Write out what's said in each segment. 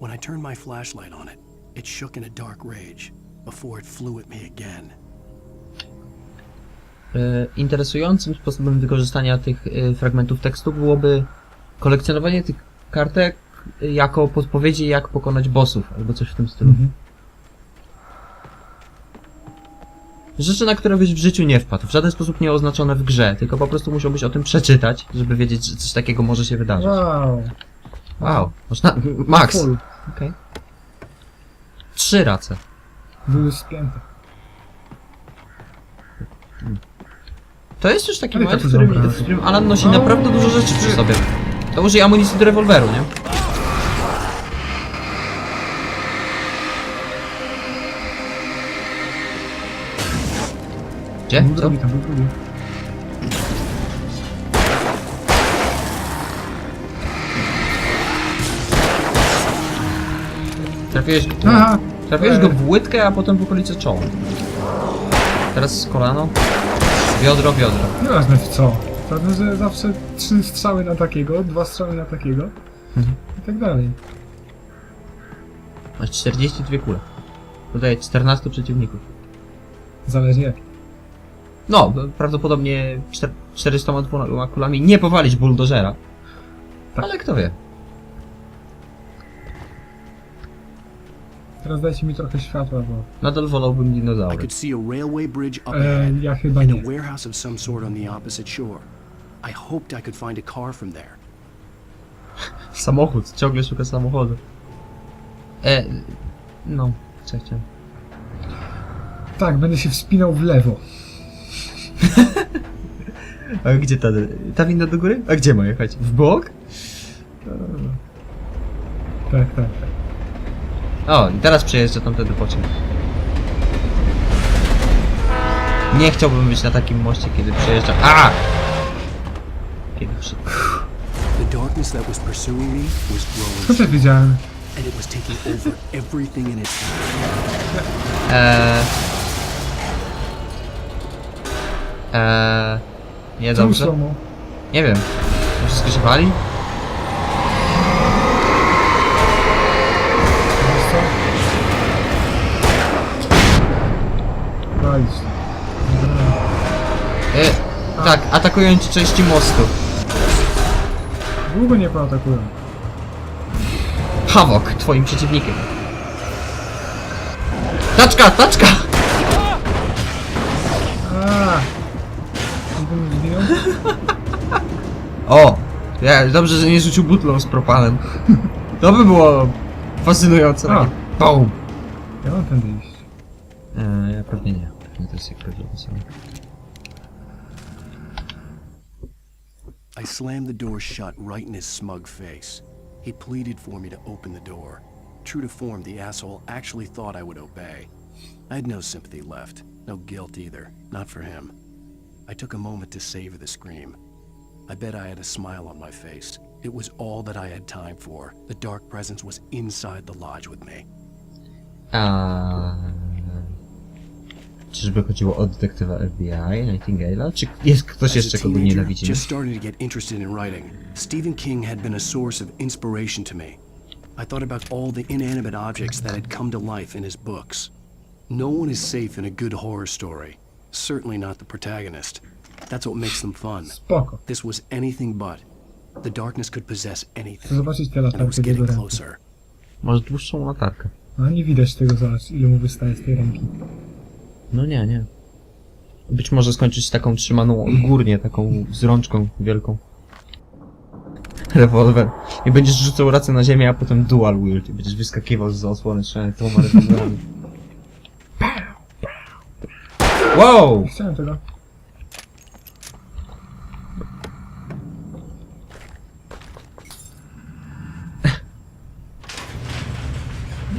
When I turned my flashlight on it, it shook in a dark rage before it flew at me again. E, Interesującym sposobem wykorzystania tych e, fragmentów tekstu byłoby kolekcjonowanie tych kartek jako podpowiedzi, jak pokonać bossów, albo coś w tym stylu. Mhm. Rzeczy, na które byś w życiu nie wpadł, w żaden sposób nie oznaczone w grze, tylko po prostu musiałbyś o tym przeczytać, żeby wiedzieć, że coś takiego może się wydarzyć. Wow. Wow, można... Max! Full. Okej. Trzy race. Były spięte. To jest już taki Ale moment, to w którym, dobra. w którym Alan nosi naprawdę dużo rzeczy przy sobie. To użyj amunicji do rewolweru, nie? Gdzie? Co? drugi, tam był drugi. Trafiłeś, Aha! trafiłeś go w łydkę, a potem w okolice czoła. Teraz kolano. Biodro, biodro. Nieważne w co. Prawda, że zawsze trzy strzały na takiego, dwa strzały na takiego Mhm. i tak dalej. Masz 42 kule. Dodaje 14 przeciwników. Zależy jak. No, prawdopodobnie czter- 402 kulami nie powalić buldożera. Tak. Ale kto wie. Teraz dajcie mi trochę światła, bo Nadal wolałbym I dinozaury. could see a railway bridge up e, ahead ja chyba and nie. a warehouse of some sort on the opposite shore. I hoped I could find a car from there. Samochód, ciągle szuka samochodu. E, no, chciałem. Tak, będę się wspinał w lewo. A gdzie ta, ta winda do góry? A gdzie ma jechać? W bok? Tak, tak, tak. O, i teraz przejeżdża tamtędy pociąg. Nie chciałbym być na takim moście, kiedy przejeżdża... A! Kiedy przy... The darkness that was pursuing me was Co growing, też wiedziałem? and it was taking over everything in its path. Eee... Eee... Nie dobrze? Nie wiem. Wszystko się wali? Tak, atakują ci części mostu. Długo nie poatakują. Hawok, twoim przeciwnikiem. Taczka, taczka! Aaa! Gdybym zginął? O! Ja, dobrze, że nie rzucił butlą z propanem. To by było fascynujące. A. BOOM! Ja mam tędy iść. Eee, ja pewnie nie. Pewnie to jest jak pewnie I slammed the door shut right in his smug face. He pleaded for me to open the door. True to form, the asshole actually thought I would obey. I had no sympathy left, no guilt either, not for him. I took a moment to savor the scream. I bet I had a smile on my face. It was all that I had time for. The dark presence was inside the lodge with me. A... Czyżby chodziło o detektywa FBI, Nightingale'a? Czy jest ktoś jeszcze, kogo nienawidzi? just starting to get interested in writing, Stephen King had been a source of inspiration to me. I thought about all the inanimate objects that had come to life in his books. No one is safe in a good horror story. Certainly not the protagonist. That's what makes them fun. Spoko. This was anything but. The darkness could possess anything, zobaczyć te and it was latarki w jego getting ręku. closer. Masz dłuższą latarkę. No nie widać tego, zobacz ile mu wystaje z tej ręki. No nie, nie. Być może skończyć taką trzymaną odgórnie, taką z rączką wielką. Rewolwer. I będziesz rzucał racę na ziemię, a potem dual wield. I będziesz wyskakiwał z osłony strzelając dwoma rewolwerami. Wow! Nie chciałem tego.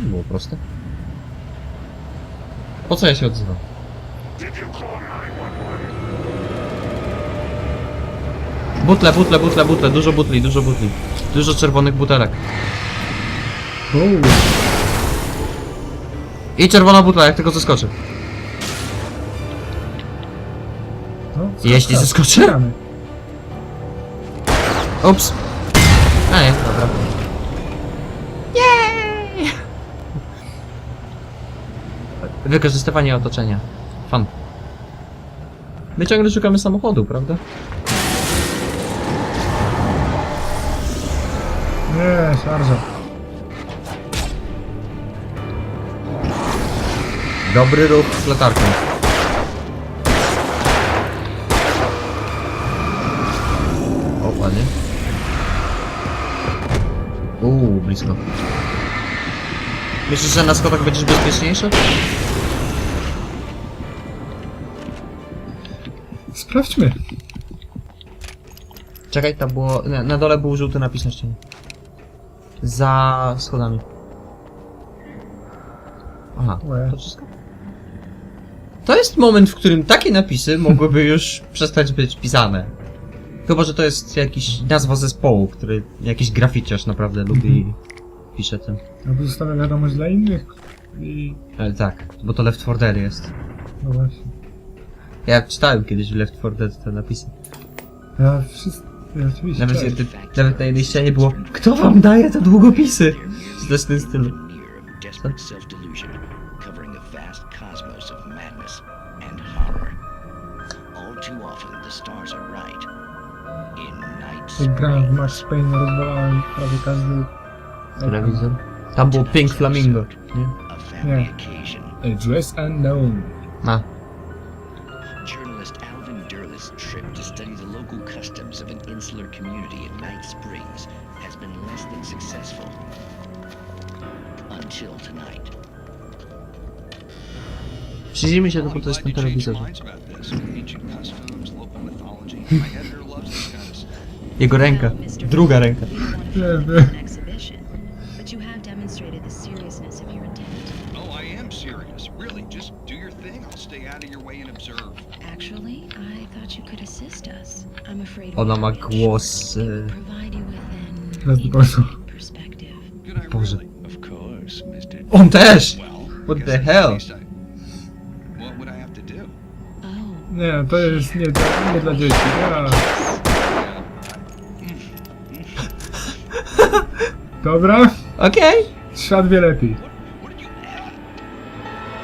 Było proste. Po co ja się odzywam? Butle, butle, butle, butle, dużo butli, dużo butli. Dużo czerwonych butelek. I czerwona butla, jak tylko zeskoczy. no, Jeśli skacz, zeskoczy? Ups. A nie, dobra. Wykorzystywanie otoczenia. Fan. My ciągle szukamy samochodu, prawda? Nie, szarża. Dobry ruch z latarką. O, ładnie. Uuu, blisko. Myślisz, że na schodach będziesz bezpieczniejszy? Sprawdźmy. Czekaj, tam było... Na, na dole był żółty napis na ścianie. Za schodami. Aha, Łe. to wszystko? To jest moment, w którym takie napisy mogłyby już przestać być pisane. Chyba, że to jest jakiś nazwa zespołu, który jakiś graficiarz naprawdę lubi i pisze tym. Albo zostawia wiadomość dla innych. I... Ale tak, bo to Left 4 Dead jest. No właśnie. Ja czytałem kiedyś w Left 4 Dead te napisy. Ja wszystko... Ja oczywiście. Nawet, tak. nawet, na jednej ścianie było Kto wam daje te długopisy? Coś w tym stylu. Night Jak grałem w Max Payne, rozwalałem prawie każdy... Telewizor. Tam było Pink Flamingo, nie? Address unknown. A, Journalist Alvin trip to study the local customs of an insular community in Night Springs has been less than successful. Until tonight. przyjrzyjmy się do po glad na telewizorze. Jego ręka. Druga ręka. But you have demonstrated the seriousness of your intent. Oh, I am serious. Really, just do your thing. I'll stay out of your way and observe. Actually, I thought you could assist us. I'm afraid we Ona ma głos... Provide you with Teraz an dokończę. perspective. Could I Boże. really? Of course, Mr. on też! Well, What the hell? at I- What would I have to do? Oh, Nie, to jest nie, dla- nie dla dzieci. Ja... Dobra, Okej. świat wie lepiej.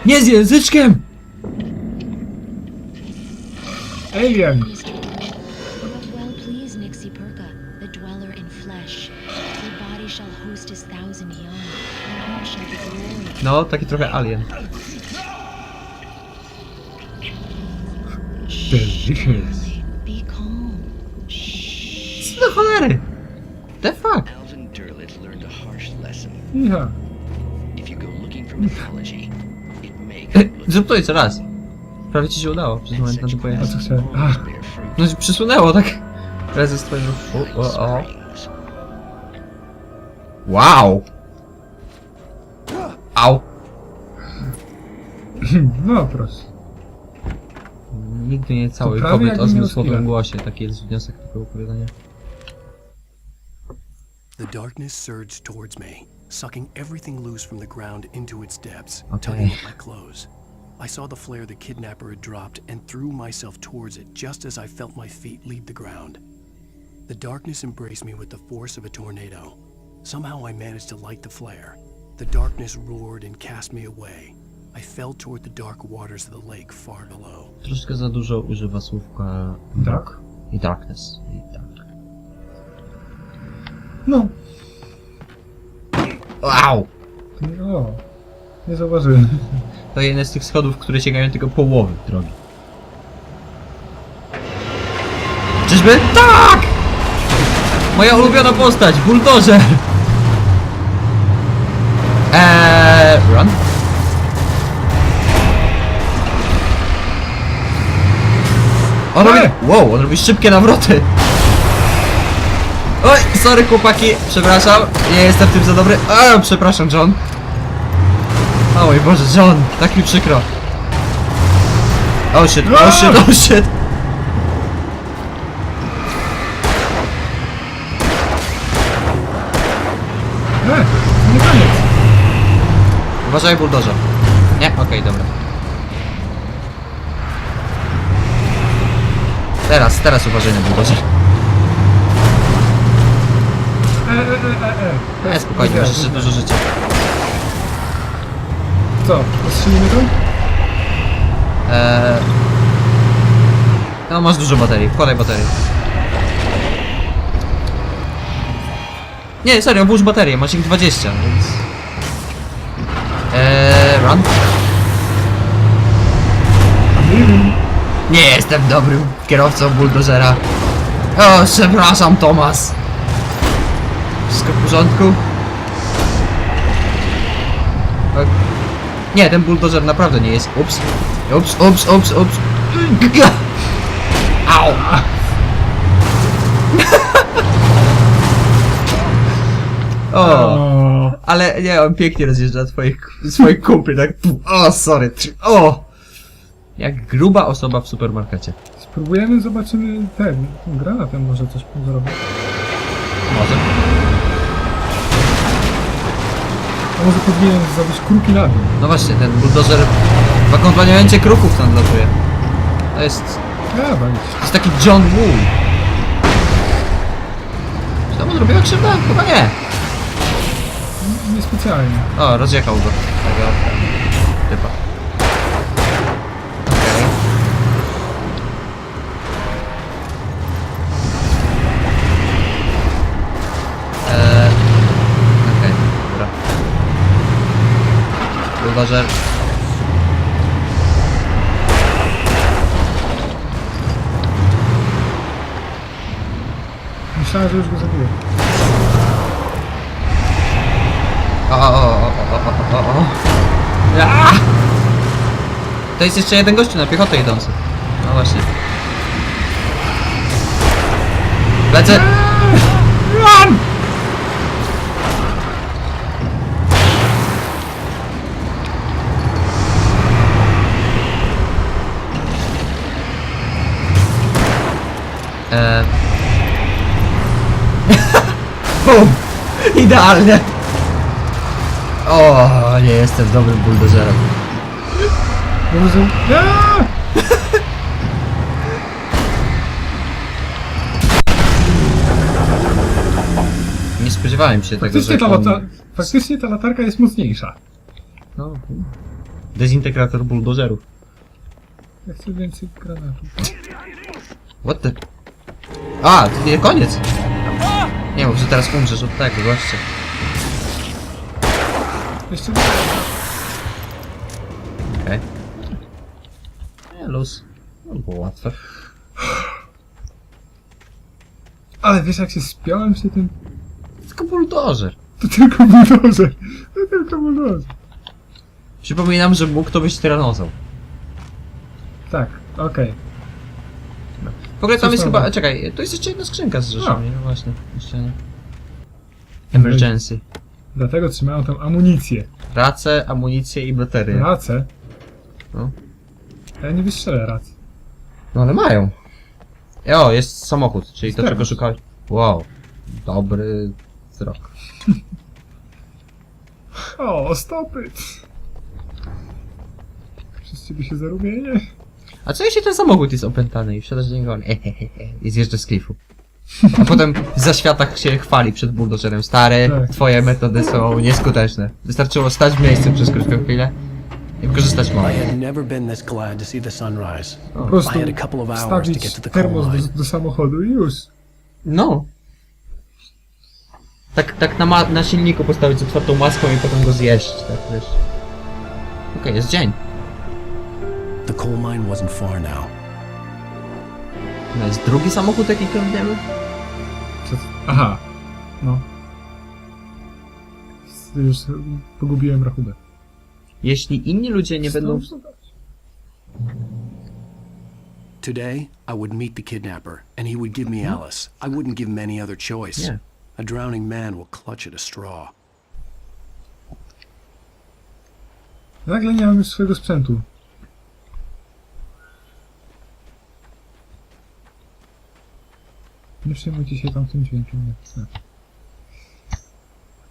Nie z języczkiem! Alien! Mr. Well, well, please, Nixie Perka, the dweller in flesh. Your body shall host his thousand young, and all shall be glory. No, taki trochę alien. Delicious. Be calm. Co do cholery? The fuck? Come Zrób to jeszcze raz. Prawie ci się udało, przez moment na to A pojechać. co chciałem? always Ach. No i przysunęło, tak? Razem z twoim... O, o, o. Wow! Au! no proszę. Nigdy nie cały To prawie kobiet jak o zmysłowym uschła. głosie. Taki jest wniosek tego opowiadania. The darkness surged towards me, sucking everything loose from the ground into its depths, Okay. tugging at my clothes. I saw the flare the kidnapper had dropped and threw myself towards it just as I felt my feet leave the ground. The darkness embraced me with the force of a tornado. Somehow I managed to light the flare. The darkness roared and cast me away. I fell toward the dark waters of the lake far below. Troszkę za dużo używa słówka Tak? i darkness. I dark. No. Au! O. Nie zauważyłem. To jeden z tych schodów, które sięgają tylko połowy drogi. Czyżby? Tak! Moja ulubiona postać, buldożer! Eee, run? On robi... Wow, on robi szybkie nawroty! Sorry chłopaki, przepraszam, nie jestem w tym za dobry. O, przepraszam John. O mój Boże, John, tak mi przykro. Oh shit, oh shit, oh shit. E, nie koniec. Uważaj buldoża. Nie, okej, dobra. Teraz, teraz uważaj na buldoża. E, e, e, e. Nie, spokojnie, masz jeszcze dużo życia. Co, ostrzelimy to? Eee... No, masz dużo baterii, wkładaj baterię. Nie, serio, włóż baterię, masz ich 20, więc... Eee, run. Nie jestem dobrym kierowcą buldożera. O, przepraszam, Tomas. Wszystko w porządku? Tak. Nie, ten buldożer naprawdę nie jest. Ups. Ups, ups, ups, ups. Au! o, ale nie, on pięknie rozjeżdża twoich, swoich kumpli, tak. O, sorry. O! Jak gruba osoba w supermarkecie. spróbujemy, zobaczymy ten. Granatem może coś zrobić. Może. Może powinien zrobić kruki na dół. No właśnie, ten buldożer w akompaniamencie kruków tam latuje. To jest, Ja, bać. to jest taki John Woo. Czy to mu zrobiła krzywdę? Chyba nie. Niespecjalnie. O, rozjechał go. Tego typa. Buldożer. Myślałem, że już go zabiłem. O, o, o, o, o, o, o, o. Ja! To jest jeszcze jeden gościu na piechotę idący. No właśnie. Lecę! Run! Eee... Bum! Idealnie! O, nie jestem dobrym buldożerem. Może... Ja! Nie spodziewałem się tego, Faktycznie że ta, on... lata... Faktycznie ta latarka jest mocniejsza. No, dezintegrator buldożerów. Ja chcę więcej granatów. What the... A, to nie koniec! Nie mów, że teraz umrzesz od tego, goście. Jeszcze Okej. Nie, luz. No było łatwe. Ale wiesz jak się spiąłem przy tym? Tylko buldożer. To tylko buldożer. To tylko buldożer. Przypominam, że mógł to być tyranozaur. Tak, okej. W ogóle tam jest chyba... Czekaj, to jest jeszcze jedna skrzynka z rzeczami, no właśnie. Jeszcze nie. Emergency. Dlatego trzymają tam amunicję. Race, amunicje i baterie. Racę. No. Ja nie wystrzelę rac. No ale mają. O, jest samochód, czyli to czego szukałeś. Wow. Dobry wzrok. O, stopy! Wszyscy by się zarumienie. A co jeśli ten samochód jest opętany i wsiadasz do niego i zjeżdżasz z klifu? A potem w zaświatach się chwali przed buldożerem. Stary, Tak. twoje metody są nieskuteczne. Wystarczyło stać w miejscu przez krótką chwilę i wykorzystać I moje. had never been this glad to see the sunrise. Po prostu I had a couple of hours to get wstawić to the coal termos do, do samochodu i już. No. Tak, tak na, ma- na silniku postawić z otwartą maską i potem go zjeść, tak wiesz. Okej, jest dzień. The coal mine wasn't far now. No jest drugi samochód, jaki kradniemy? Co? Aha. No. Już pogubiłem rachubę. Jeśli inni ludzie nie będą... Today, I would meet the kidnapper, and he would give me Alice. I wouldn't give him any other choice. Nie. A drowning man will clutch at a straw. Nagle nie mam już swojego sprzętu. Nie przejmujcie się tam tym dźwiękiem. Nie. chcę.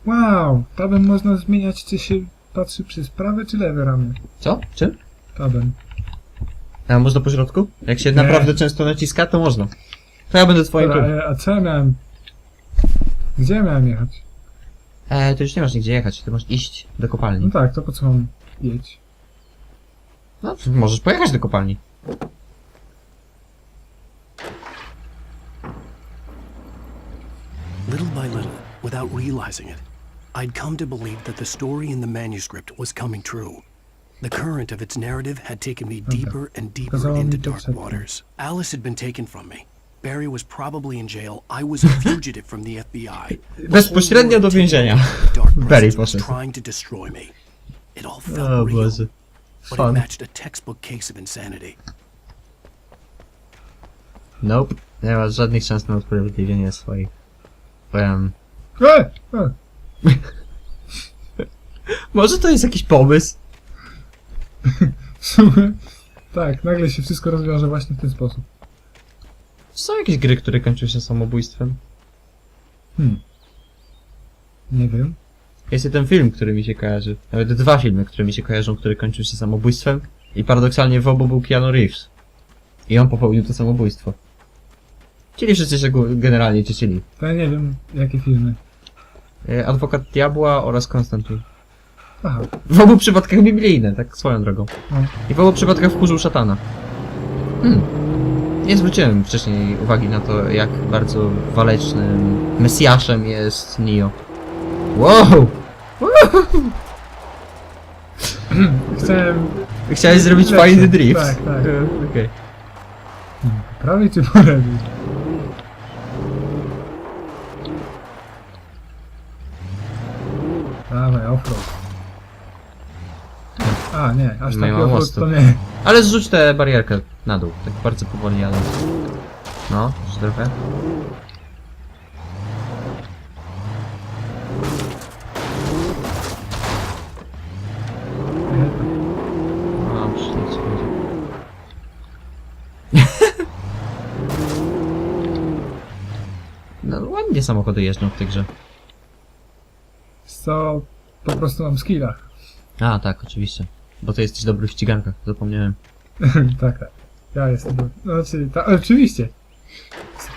Wow! Tabem można zmieniać, czy się patrzy przez prawe czy lewe ramię. Co? Czym? Tabem. A można po środku? Jak się Nie. naprawdę często naciska, to można. To ja będę twoim Dobra, e, a co ja miałem... Gdzie ja miałem jechać? E, ty już nie masz nigdzie jechać, ty masz iść do kopalni. No tak, to po co mam jeść? No, możesz pojechać do kopalni. By little, without realizing it, I'd come to believe that the story in the manuscript was coming true. The current of its narrative had taken me deeper and deeper into dark waters. Alice had been taken from me. Barry was probably in jail. I was a fugitive from the FBI. Bezpośrednio do więzienia. Barry was poszedł. trying to destroy me. It all felt O real, Boże. but it matched a textbook case of insanity. Nope. Nie ma żadnych szans na usprawiedliwienie swoich. Powiem... E! E! Może to jest jakiś pomysł? W sumie, tak, nagle się wszystko rozwiąże właśnie w ten sposób. Są jakieś gry, które kończą się samobójstwem? Hmm. Nie wiem. Jest jeden film, który mi się kojarzy. Nawet dwa filmy, które mi się kojarzą, które kończą się samobójstwem. I paradoksalnie w obu był Keanu Reeves. I on popełnił to samobójstwo. Czyli wszyscy się go generalnie cieszyli. To ja nie wiem, jakie filmy. E, Adwokat Diabła oraz Konstantin. Aha. W obu przypadkach biblijne, tak swoją drogą. No. I w obu przypadkach wkurzył szatana. Hmm. Nie zwróciłem wcześniej uwagi na to, jak bardzo walecznym mesjaszem jest Neo. Wow! Chciałem Chciałeś zrobić fajny drift. Tak, tak. E, Okej. prawie czy po lewej. Offroad. A, nie, aż Nie taki ma offroad mostu. to nie. Ale zrzuć tę barierkę na dół, tak bardzo powoli, ale... No, jeszcze trochę. No, już nic nie będzie. No, ładnie samochody jeżdżą w tej grze. Co, po prostu mam skilla. A, tak, oczywiście. Bo ty jesteś dobry w ścigankach, zapomniałem. tak, tak. Ja jestem dobry. Znaczy, ta, oczywiście.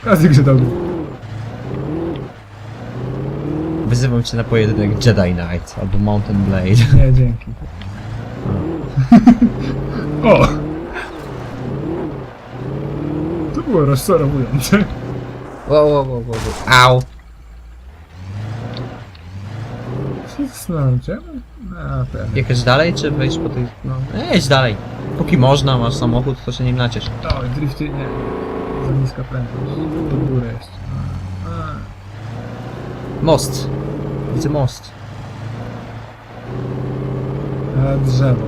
Okazji, że dobry. Wyzywam cię na pojedynek Jedi Knight albo Mountain Blade. Nie, dzięki. o! To było rozczarowujące. Wow, wow, wow, wow, wow. Au! Ja mam- A, pewnie. Jechać dalej, czy wejść po tej... No, jedź dalej. Póki można, masz samochód, to się nim naciesz. O, drifty nie. Za niska prędkość. Do góry jest. A, Most. Widzę most. a drzewo.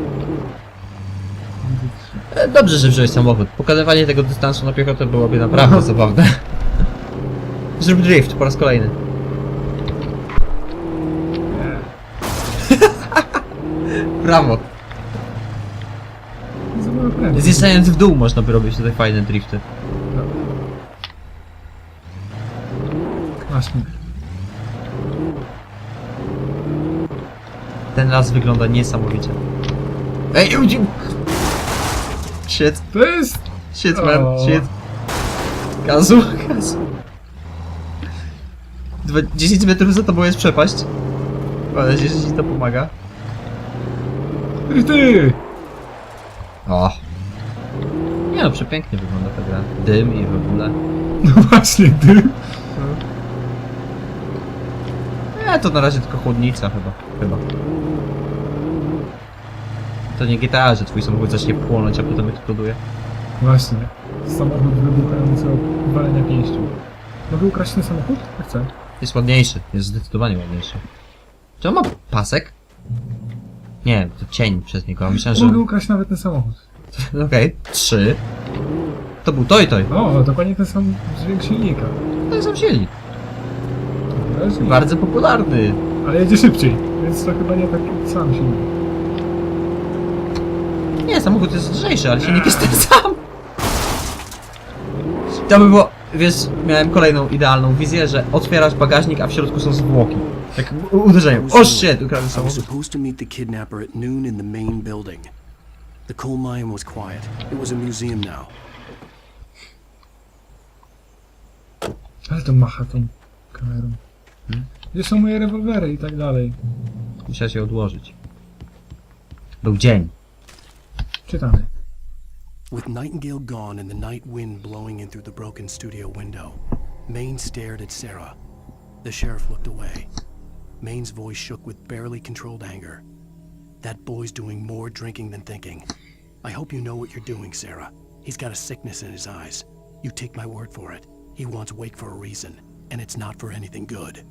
E, Dobrze, że wziąłeś samochód. Pokazywanie tego dystansu na piechotę byłoby naprawdę No. zabawne. Zrób drift po raz kolejny. Nie. Prędkość. Zjeżdżając w dół można by robić tutaj fajne drifty. Mnie. Ten las wygląda niesamowicie. Ej, uciekł! Shit, To jest... shit man, shit. Gazu, gazu. Dwa- 10 metrów za tobą jest przepaść. Nadzieję, że ci to pomaga. Drifty! O. Nie no, przepięknie wygląda ta gra. Dym i w ogóle. No właśnie, ty. Nie, to na razie tylko chłodnica chyba. Chyba. To nie GTA, że twój samochód zacznie płonąć, a potem eksploduje. Właśnie. Samochód wybuchający od walenia pięścią. Mogę ukraść ten samochód? Ja Chcę. Jest ładniejszy, jest zdecydowanie ładniejszy. Czy on ma pasek? Nie, to cień przez niego, myślałem, że... Mogę ukraść nawet ten samochód. Okej, trzy. To był Toj Toj. O, dokładnie ten sam dźwięk silnika. To jest sam silnik. Leży. Bardzo popularny. Ale jedzie szybciej, więc to chyba nie taki sam silnik. Nie, samochód jest lżejszy, ale silnik jest ten sam. To by było, wiesz, miałem kolejną idealną wizję, że otwierasz bagażnik, a w środku są zwłoki. Tak u- uderzeniem. O shit, ukradłem I was samochód. supposed to meet the kidnapper at noon in the main building. The coal mine was quiet. It was a museum now. Ale to macha tą kamerą. Hmm? Gdzie są moje rewolwery i tak dalej? Musiała się odłożyć. Był dzień. Czytamy. With Nightingale gone and the night wind blowing in through the broken studio window, Maine stared at Sarah. The sheriff looked away. Maine's voice shook with barely controlled anger. That boy's doing more drinking than thinking. I hope you know what you're doing, Sarah. He's got a sickness in his eyes. You take my word for it. He wants Wake for a reason, and it's not for anything good.